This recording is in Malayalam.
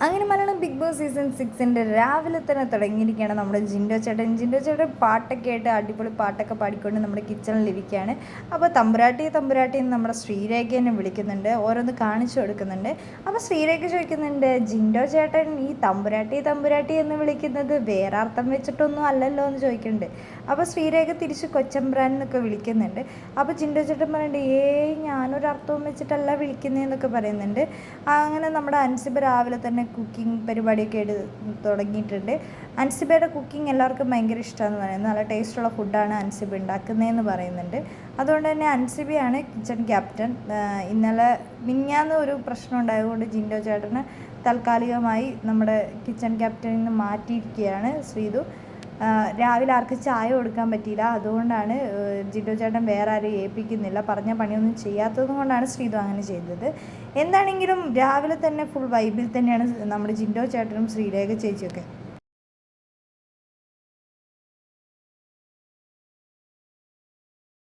അങ്ങനെ മലയാളം ബിഗ് ബോസ് സീസൺ സിക്സിന്റെ രാവിലെ തന്നെ തുടങ്ങിയിരിക്കുകയാണ് നമ്മുടെ ജിൻഡോ ചേട്ടൻ. ജിൻഡോ ചേട്ടൻ പാട്ടൊക്കെ ആയിട്ട് അടിപൊളി പാട്ടൊക്കെ പാടിക്കൊണ്ട് നമ്മുടെ കിച്ചണിൽ ഇരിക്കുകയാണ്. അപ്പോൾ തമ്പുരാട്ടി തമ്പുരാട്ടി എന്ന് നമ്മുടെ ശ്രീരേഖ വിളിക്കുന്നുണ്ട്. ഓരോന്ന് കാണിച്ചു കൊടുക്കുന്നുണ്ട്. അപ്പോൾ ശ്രീരേഖ ചോദിക്കുന്നുണ്ട് ജിൻഡോ ചേട്ടൻ ഈ തമ്പുരാട്ടി തമ്പുരാട്ടി എന്ന് വിളിക്കുന്നത് വേറെ അർത്ഥം വെച്ചിട്ടൊന്നും അല്ലല്ലോ എന്ന് ചോദിക്കുന്നുണ്ട്. അപ്പോൾ ശ്രീരേഖ തിരിച്ച് കൊച്ചമ്പ്രാൻ എന്നൊക്കെ വിളിക്കുന്നുണ്ട്. അപ്പോൾ ജിൻഡോ ചേട്ടൻ പറയുന്നുണ്ട് ഏയ് ഞാനൊരു അർത്ഥവും വെച്ചിട്ടല്ല വിളിക്കുന്നതെന്നൊക്കെ പറയുന്നുണ്ട്. അങ്ങനെ നമ്മുടെ അൻസിബ് രാവിലെ തന്നെ കുക്കിംഗ് പരിപാടിയൊക്കെ എടു തുടങ്ങിയിട്ടുണ്ട്. അൻസിബയുടെ കുക്കിംഗ് എല്ലാവർക്കും ഭയങ്കര ഇഷ്ടമാണെന്ന് പറയുന്നത് നല്ല ടേസ്റ്റുള്ള ഫുഡാണ് അൻസിബ ഉണ്ടാക്കുന്നതെന്ന് പറയുന്നുണ്ട്. അതുകൊണ്ട് തന്നെ അൻസിബയാണ് കിച്ചൺ ക്യാപ്റ്റൻ ഇന്നലെ മിഞ്ഞാന്ന് ഒരു പ്രശ്നം ഉണ്ടായതുകൊണ്ട് ജിൻഡോ ചേട്ടന് താൽക്കാലികമായി നമ്മുടെ കിച്ചൺ ക്യാപ്റ്റനിൽ നിന്ന് മാറ്റിയിരിക്കുകയാണ് ശ്രീതു. രാവിലെ ആർക്ക് ചായ കൊടുക്കാൻ പറ്റിയില്ല. അതുകൊണ്ടാണ് ജിൻഡോ ചേട്ടൻ വേറെ ആരെയും ഏൽപ്പിക്കുന്നില്ല. പറഞ്ഞ പണിയൊന്നും ചെയ്യാത്തത് കൊണ്ടാണ് ശ്രീതു അങ്ങനെ ചെയ്തത്. എന്താണെങ്കിലും രാവിലെ തന്നെ ഫുൾ വൈബിൽ തന്നെയാണ് നമ്മുടെ ജിൻഡോ ചേട്ടനും ശ്രീരേഖ ചേച്ചിയൊക്കെ.